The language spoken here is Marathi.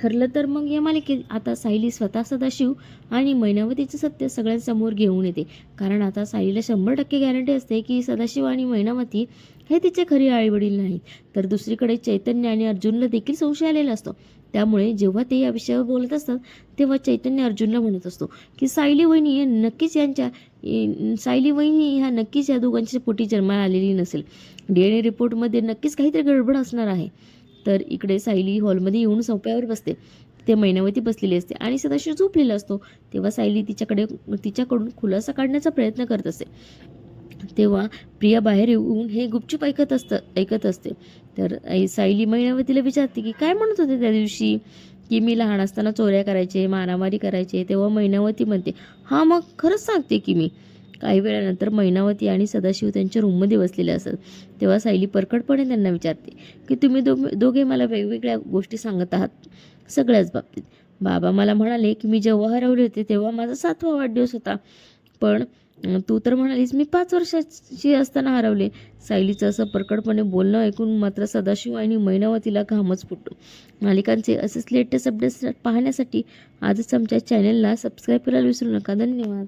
ठरलं तर मग या मालिकेत आता सायली स्वतः सदाशिव आणि मैनावतीचं सत्य सगळ्यांसमोर घेऊन येते. कारण आता सायलीला शंभर टक्के गॅरंटी असते की सदाशिव आणि मैनावती हे तिचे खरे आईवडील नाहीत. तर दुसरीकडे चैतन्य आणि अर्जुनला देखील संशय आलेला असतो. त्यामुळे जेव्हा ते या विषयावर बोलत असतात तेव्हा चैतन्य अर्जुनला म्हणत असतो की सायली वहिनी हे नक्कीच यांच्या सायली वहिनी ह्या नक्कीच या दोघांच्या पोटी जन्माला आलेली नसेल. डी एन ए रिपोर्टमध्ये नक्कीच काहीतरी गडबड असणार आहे. तर इकडे सायली हॉलमध्ये येऊन सोप्यावर बसते. ते महिन्यावरती बसलेली असते आणि सदाशिव झोपलेला असतो. तेव्हा सायली तिच्याकडे तिच्याकडून खुलासा काढण्याचा प्रयत्न करत असते. तेव्हा प्रिया बाहेर येऊन हे गुपचूप ऐकत असतं ऐकत असते. तर सायली मैनावतीला विचारते की काय म्हणत होते त्या दिवशी? की मी लहान असताना चोऱ्या करायचे मारामारी करायचे. तेव्हा महिनावती म्हणते हां मग खरंच सांगते की मी. काही वेळानंतर मैनावती आणि सदाशिव त्यांच्या रूममध्ये बसलेले असतात तेव्हा सायली परखडपणे त्यांना विचारते की तुम्ही दो दोघे मला वेगवेगळ्या गोष्टी सांगत आहात सगळ्याच बाबतीत. बाबा मला म्हणाले की मी जेव्हा हरवले होते तेव्हा माझा सातवा वाढदिवस होता. पण तू तर म्हणालीस मी पाच वर्षाची असताना हरवले. सायलीचं असं परकडपणे बोलणं ऐकून मात्र सदाशिव आणि मैनावतीला घामच फुटतो. मालिकांचे असेच लेटेस्ट अपडेट्स पाहण्यासाठी आजच आमच्या चॅनलला सबस्क्राईब करायला विसरू नका. धन्यवाद.